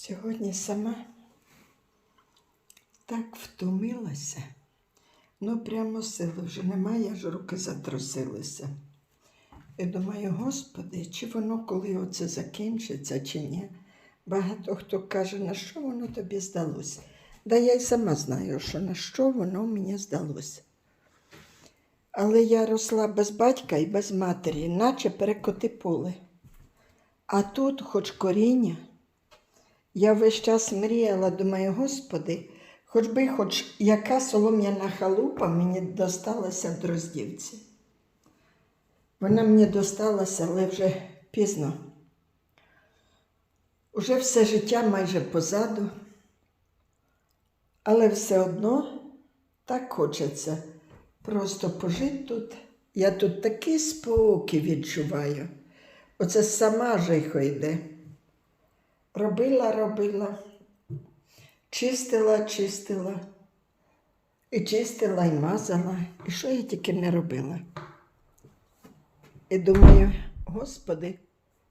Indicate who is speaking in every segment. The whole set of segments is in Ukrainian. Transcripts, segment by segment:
Speaker 1: Сьогодні сама так втомилася. Ну, прямо сили вже немає, аж руки затрусилися. І думаю, Господи, чи воно коли оце закінчиться, чи ні. Багато хто каже, на що воно тобі здалося. Да я й сама знаю, що на що воно мені здалося. Але я росла без батька і без матері, наче перекоти поле. А тут, хоч коріння, я весь час мріяла, думаю, Господи, хоч би хоч яка солом'яна халупа мені досталася Дроздівці. Вона мені досталася, але вже пізно. Уже все життя майже позаду, але все одно так хочеться просто пожити тут. Я тут такий спокій відчуваю. Оце сама жихо йде. Робила, робила, чистила, чистила. І чистила, і мазала, і що я тільки не робила. І думаю, Господи,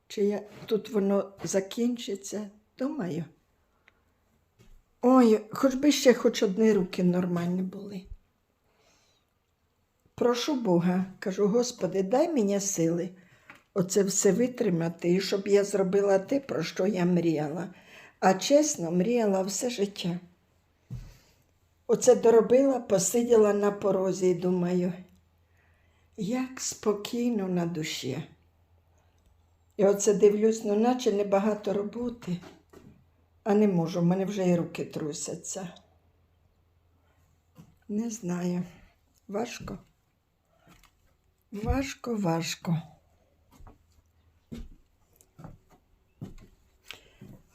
Speaker 1: чи я, тут воно закінчиться? Думаю. Ой, хоч би ще хоч одні руки нормальні були. Прошу Бога, кажу, Господи, дай мені сили оце все витримати, і щоб я зробила те, про що я мріяла. А чесно, мріяла все життя. Оце доробила, посиділа на порозі і думаю, як спокійно на душі. І оце дивлюсь, ну наче небагато роботи, а не можу, в мене вже і руки трусяться. Не знаю. Важко. Важко, важко.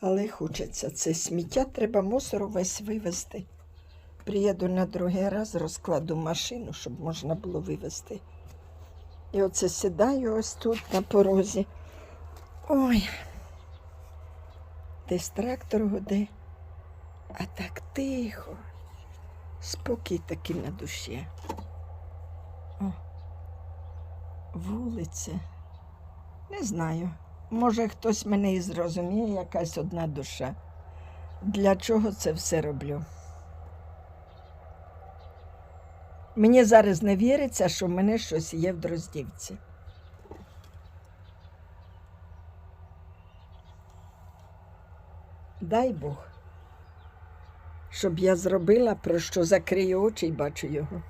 Speaker 1: Але хочеться це сміття, треба мусор весь вивезти. Приїду на другий раз, розкладу машину, щоб можна було вивезти. І оце сідаю ось тут на порозі. Ой, десь трактор гуде, а так тихо, спокій такий на душі. О, вулиця. Не знаю. Може, хтось мене і зрозуміє, якась одна душа. Для чого це все роблю? Мені зараз не віриться, що в мене щось є в Дроздівці. Дай Бог, щоб я зробила, про що закрию очі і бачу його.